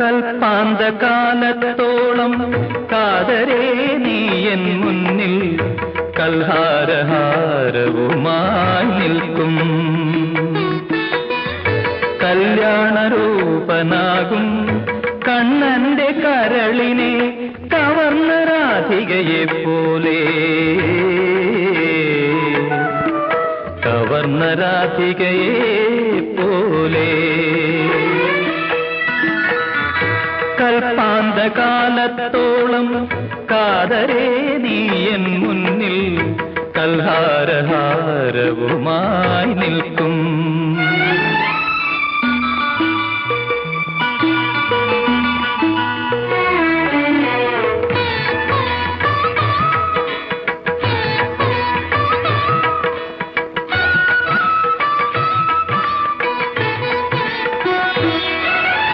കൽപ്പാന്തകാലത്തോളം കാതരേ N മുന്നിൽ കൽഹാരഹാരവുമായി നിൽക്കും. കല്യാണരൂപനാകും കണ്ണന്റെ കരളിനെ കവർന്ന രാധികയെ പോലെ. കവർന്ന രാധികയെ പോലെ. കൽപ്പാന്തകാലത്തോളം കാതരേ നീ എൻ മുന്നിൽ കൽഹാരഹാരവുമായി നിൽക്കും.